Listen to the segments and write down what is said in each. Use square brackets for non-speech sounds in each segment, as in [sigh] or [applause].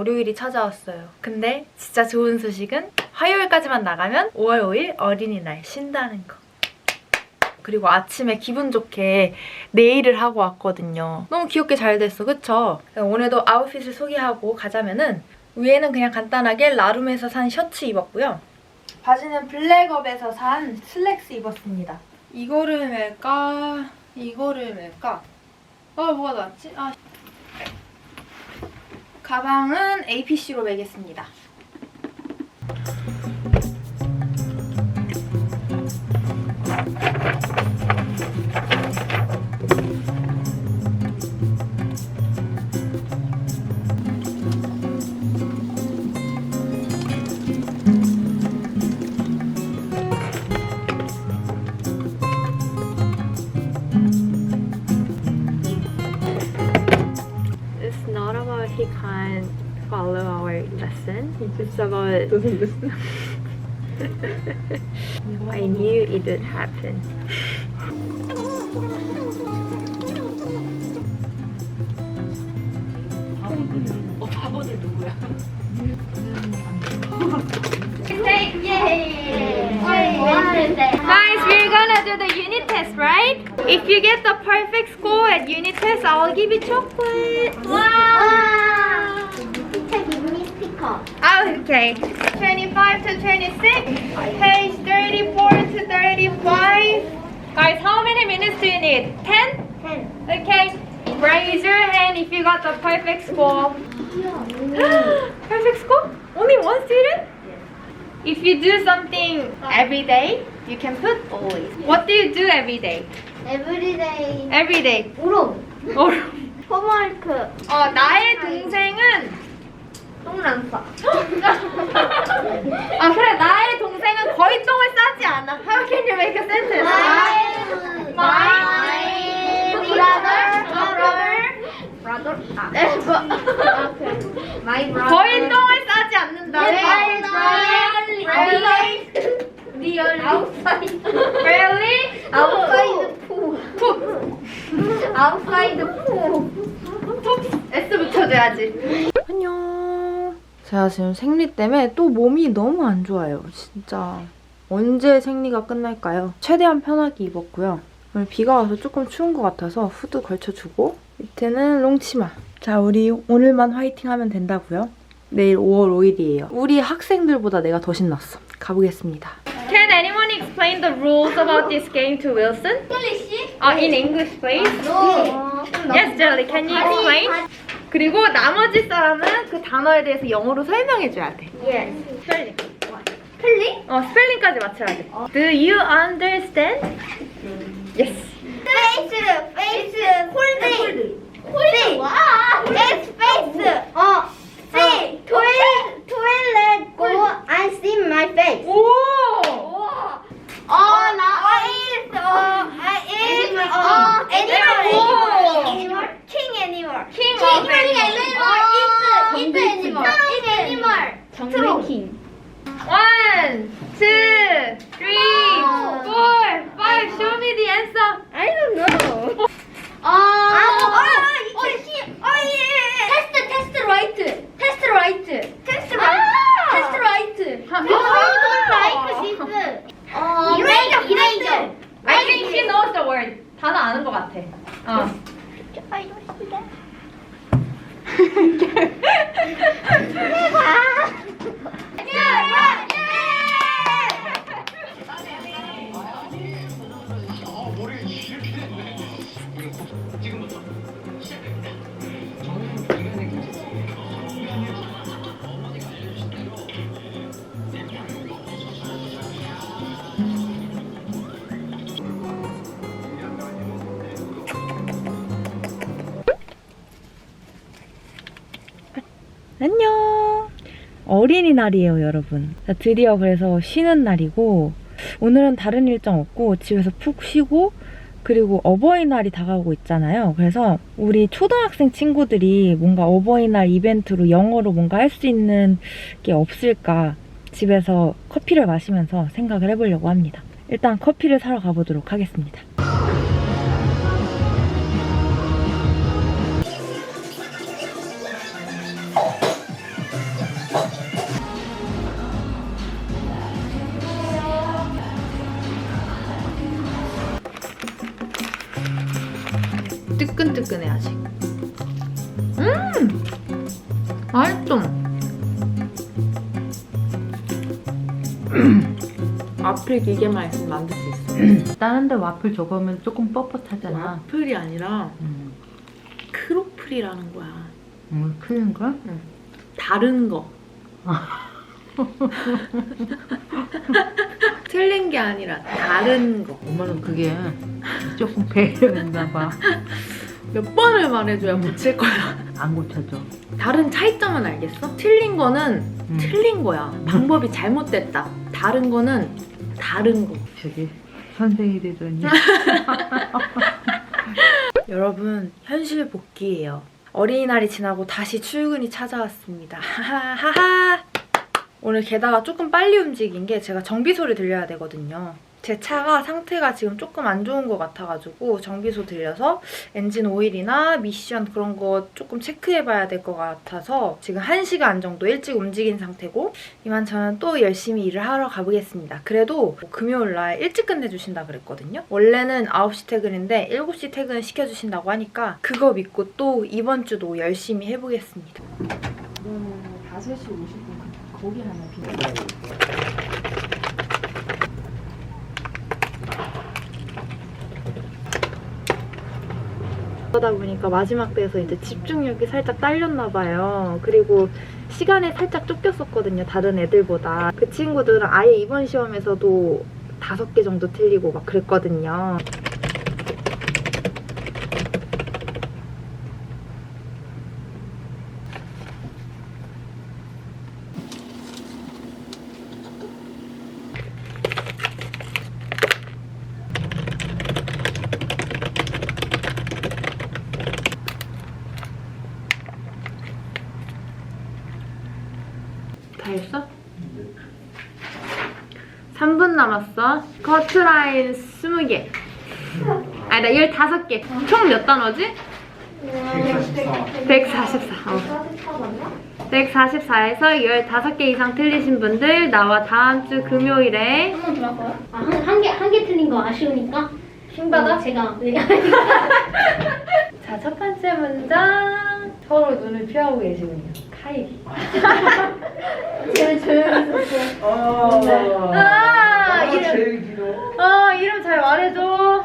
월요일이 찾아왔어요. 근데 진짜 좋은 소식은 화요일까지만 나가면 5월 5일 어린이날 쉰다는 거. 그리고 아침에 기분 좋게 네일을 하고 왔거든요. 너무 귀엽게 잘 됐어, 그쵸? 오늘도 아웃핏을 소개하고 가자면은 위에는 그냥 간단하게 라룸에서 산 셔츠 입었고요. 바지는 블랙업에서 산 슬랙스 입었습니다. 이거를 멜까? 이거를 멜까? 아, 뭐가 낫지? 아, 가방은 APC로 매겠습니다. Lesson. It's about doesn't listen. I knew it would happen. Guys, we're gonna do the unit test, right? If you get the perfect score at unit test, I'll give you chocolate. 와! okay. 25 to 26, page 34 to 35. Guys, how many minutes do you need? 10? 10. Okay. Raise your hand if you got the perfect score. [gasps] perfect score? Only one student? If you do something every day, you can put always. What do you do every day? 에브리데이. Every day. 우롱. 어, [laughs] 홈워크. 어, 나의 동생은 똥랑 싸. 아 그래 나의 동생은 거의 똥을 싸지 않아. How can you make a sentence? My, my brother. brother. 아, 네, 뭐. My brother. 거의 똥을 싸지 않는다. 네, my brother. Really? Really? Outside. Really? Outside pool. Outside pool. S 붙여줘야지. 안녕. 제가 지금 생리 때문에 또 몸이 너무 안 좋아요. 진짜. 언제 생리가 끝날까요? 최대한 편하게 입었고요. 오늘 비가 와서 조금 추운 것 같아서 후드 걸쳐주고 밑에는 롱치마. 자, 우리 오늘만 화이팅 하면 된다고요? 내일 5월 5일이에요. 우리 학생들보다 내가 더 신났어. 가보겠습니다. Can anyone explain the rules about this game to Wilson? English? Uh, in English, please. No. Yes, Jelly. Can you explain? 그리고 나머지 사람은 그 단어에 대해서 영어로 설명해줘야 돼. Yes. 스펠링. 플리? 어, 스펠링까지 맞춰야 돼. Do you understand? Yes. 페이스, 페이스, 홀드, 홀드. 와. Yes, 페이스. 어. See, toilet, toilet, go and see my face. 오! 어, 나 is, 어, I is, 어, animal, animal, king animal, King king of animal, is, is animal, is animal. 정글 king. One, two, three, four, five. Show me the answer. I don't know. 아, 어, 어, 이, 어, 예. 테스트, 테스트 라이트, 테스트 라이트, 테스트 라이트, 테스트 라이트. 아. Don't like this. 어, 이레이저, 이레이저. I think she knows the word. 단어 아는 것 같아. 어. 안녕. 어린이날이에요, 여러분. 자, 드디어 그래서 쉬는 날이고 오늘은 다른 일정 없고 집에서 푹 쉬고 그리고 어버이날이 다가오고 있잖아요. 그래서 우리 초등학생 친구들이 뭔가 어버이날 이벤트로 영어로 뭔가 할 수 있는 게 없을까 집에서 커피를 마시면서 생각을 해보려고 합니다. 일단 커피를 사러 가보도록 하겠습니다. 뜨끈뜨끈해 아직. 음, 맛있어. [clears throat] 와플 기계만 있으면 만들 수 있어. [clears throat] 다른 데 와플 저거면 조금 뻣뻣하잖아. 와플이 아니라 음, 크로플이라는 거야. 음 틀린 걸? 다른 거. [laughs] 틀린 게 아니라 다른 거. 엄마는 그게 조금 배려했나 봐. [laughs] 몇 번을 말해줘야 고칠 거야. [laughs] 안 고쳐져. 다른 차이점은 알겠어? 틀린 거는 음. 틀린 거야. 방법이 잘못됐다. 다른 거는 다른 거. 저기 선생이 되더니 [laughs] 여러분, 현실 복귀예요. 어린이날이 지나고 다시 출근이 찾아왔습니다. 하하하하. 오늘 게다가 조금 빨리 움직인 게 제가 정비소를 들려야 되거든요. 제 차가 상태가 지금 조금 안 좋은 것 같아가지고 정비소 들려서 엔진 오일이나 미션 그런 거 조금 체크해봐야 될 것 같아서 지금 1시간 정도 일찍 움직인 상태고 이만 저는 또 열심히 일을 하러 가보겠습니다. 그래도 금요일날 일찍 끝내주신다 그랬거든요. 원래는 9시 퇴근인데 7시 퇴근 시켜주신다고 하니까 그거 믿고 또 이번 주도 열심히 해보겠습니다. 그러면 5시 50분 거기 하나 비켜. 그러다 보니까 마지막 때에서 이제 집중력이 살짝 딸렸나 봐요. 그리고 시간에 살짝 쫓겼었거든요. 다른 애들보다. 그 친구들은 아예 이번 시험에서도 다섯 개 정도 틀리고 막 그랬거든요. 다 했어? 3분 남았어. 커트라인 20개. 아니, 나 15개. 총 몇 단어지? 144. 어. 144에서 15개 이상 틀리신 분들 나와 다음 주 금요일에 한 번 더 할까요? 아, 한, 한 개, 한 개 틀린 거 아쉬우니까. 킹받아? 제가. [laughs] 네. 자, 첫 번째 문장. 서로 눈을 피하고 계시군요. 카이리. 제가 조용히 있었어요. 아, 이름. 제일 길어. 어, 이름 잘 말해줘.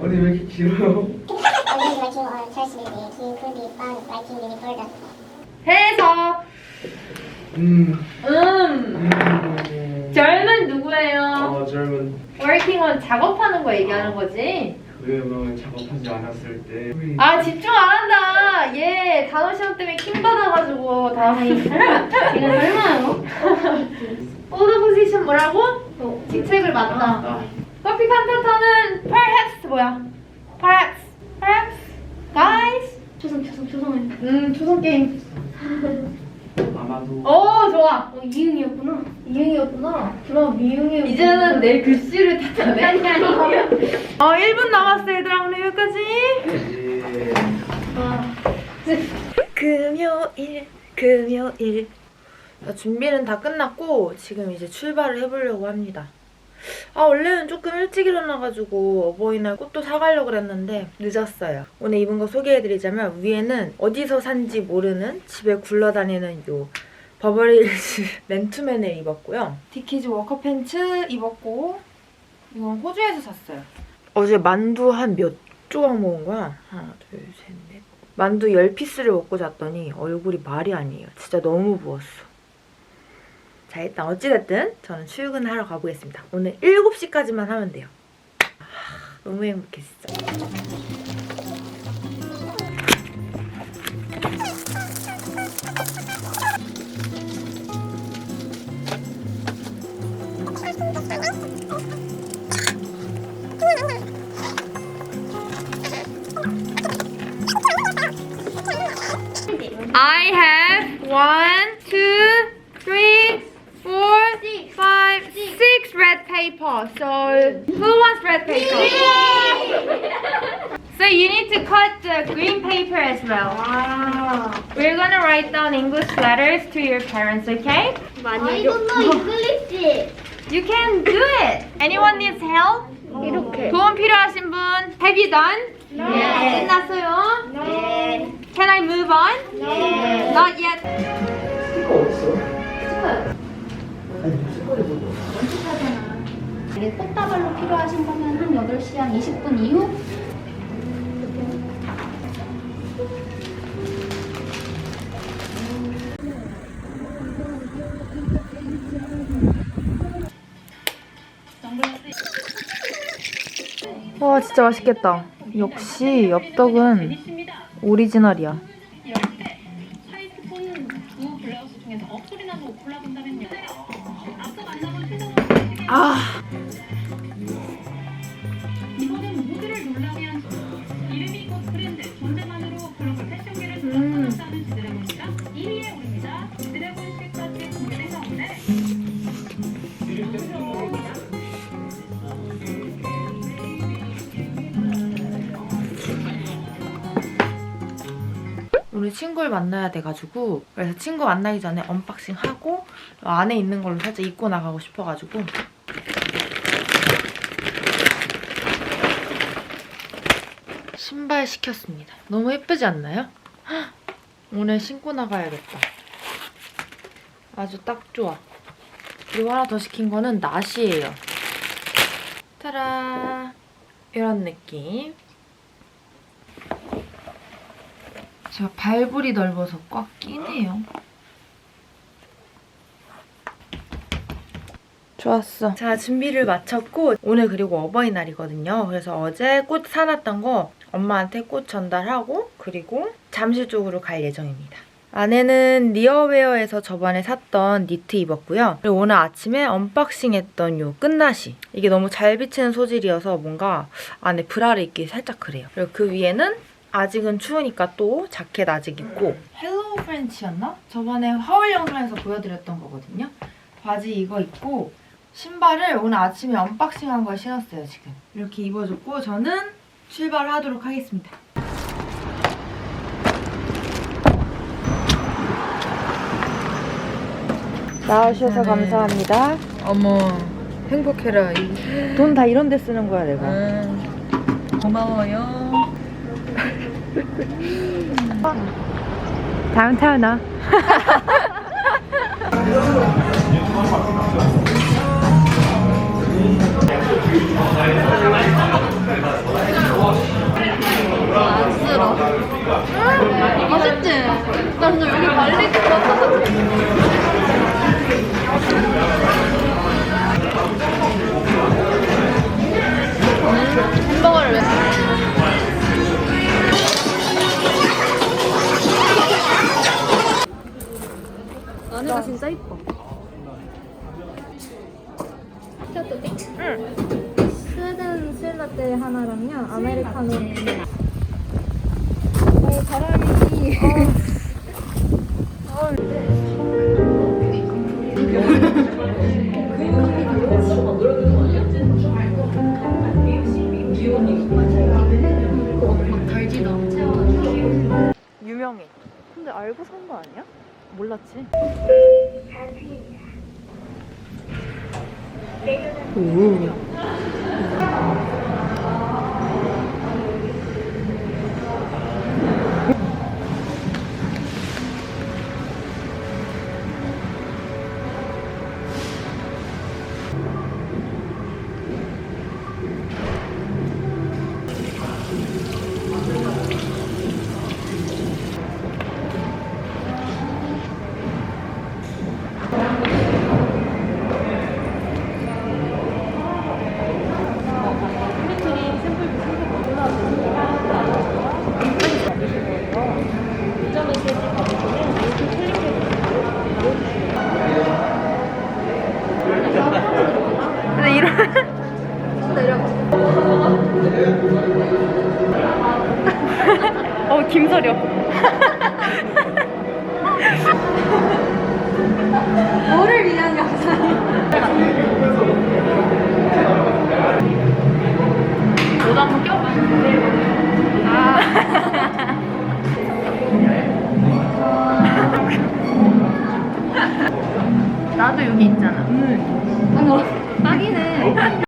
언니 왜 이렇게 길어요? I'm really working on personally. He could be found writing really further. 해서. 음. 음. 음. 젊은 누구예요? 어, 젊은 working on 작업하는 거 얘기하는 거지? 그러면 작업하지 않았을 때. 아, 집중 안 한다. 얘 단어 시험 때문에 킹 받아가지고 다. 제가 설마요? 오더 포지션 뭐라고? 어, 직책을 맡다. 아, 커피 칸타타는 perhaps 뭐야? perhaps. perhaps. guys. 초성, 초성, 초성을. 음, 초성 게임. [laughs] 아마도. 오, 좋아. 어, 이응이었구나. 이응이었구나. 그럼 미응이. 이제는 내 글씨를 탓하네. 아니, 아니. [laughs] 어, 1분 남았어, 얘들아. 오늘 여기까지. 예. 아, 금요일, 금요일. 자, 준비는 다 끝났고, 지금 이제 출발을 해보려고 합니다. 아, 원래는 조금 일찍 일어나가지고 어버이날 꽃도 사가려고 그랬는데, 늦었어요. 오늘 입은 거 소개해드리자면, 위에는 어디서 산지 모르는 집에 굴러다니는 요 버버리 힐즈 [laughs] 맨투맨을 입었고요. 디키즈 워커 팬츠 입었고, 이건 호주에서 샀어요. 어제 만두 한 몇 조각 먹은 거야? 하나, 둘, 셋, 넷. 만두 10피스를 먹고 잤더니 얼굴이 말이 아니에요. 진짜 너무 부었어. 자, 일단 어찌됐든 저는 출근하러 가보겠습니다. 오늘 7시까지만 하면 돼요. 아, 너무 행복해, 진짜. I have one, two, paper. So who wants red paper? [laughs] So you need to cut the green paper as well. We're gonna write down English letters to your parents, okay? I don't know English. You can do it. Anyone needs help? 이렇게. 도움 필요하신 분? Have you done? 끝났어요? 네. Can I move on? Not yet. 이게 꽃다발로 필요하신 거면 한 8시 한 20분 이후 와 진짜 맛있겠다. 역시 엽떡은 오리지널이야. 아. 친구를 만나야 돼가지고 그래서 친구 만나기 전에 언박싱 하고 안에 있는 걸로 살짝 입고 나가고 싶어가지고 신발 시켰습니다. 너무 예쁘지 않나요? 헉, 오늘 신고 나가야겠다. 아주 딱 좋아. 그리고 하나 더 시킨 거는 나시예요. 타라! 이런 느낌. 제가 발볼이 넓어서 꽉 끼네요. 좋았어. 자, 준비를 마쳤고 오늘 그리고 어버이날이거든요. 그래서 어제 꽃 사놨던 거 엄마한테 꽃 전달하고 그리고 잠실 쪽으로 갈 예정입니다. 안에는 리어웨어에서 저번에 샀던 니트 입었고요. 그리고 오늘 아침에 언박싱 했던 요 끝나시. 이게 너무 잘 비치는 소질이어서 뭔가 안에 브라를 입기 살짝 그래요. 그리고 그 위에는 아직은 추우니까 또 자켓 아직 입고 헬로우 프렌치였나? 저번에 하울 영상에서 보여드렸던 거거든요. 바지 이거 입고 신발을 오늘 아침에 언박싱한 걸 신었어요 지금. 이렇게 입어줬고 저는 출발하도록 하겠습니다. 나와주셔서 감사합니다. 어머 행복해라. 돈 다 이런 데 쓰는 거야 내가. 고마워요. 다운타운아. [laughs] 안에가 진짜 이뻐. 스웨덴 스윌라떼 하나랑요 아메리카노 유명해. 근데 알고 산 거 아니야? 몰랐지. 근 뭐를 위한 영상이? 너도 한번 껴봐. 아. [laughs] 나도 여기 있잖아. 아니 딱이네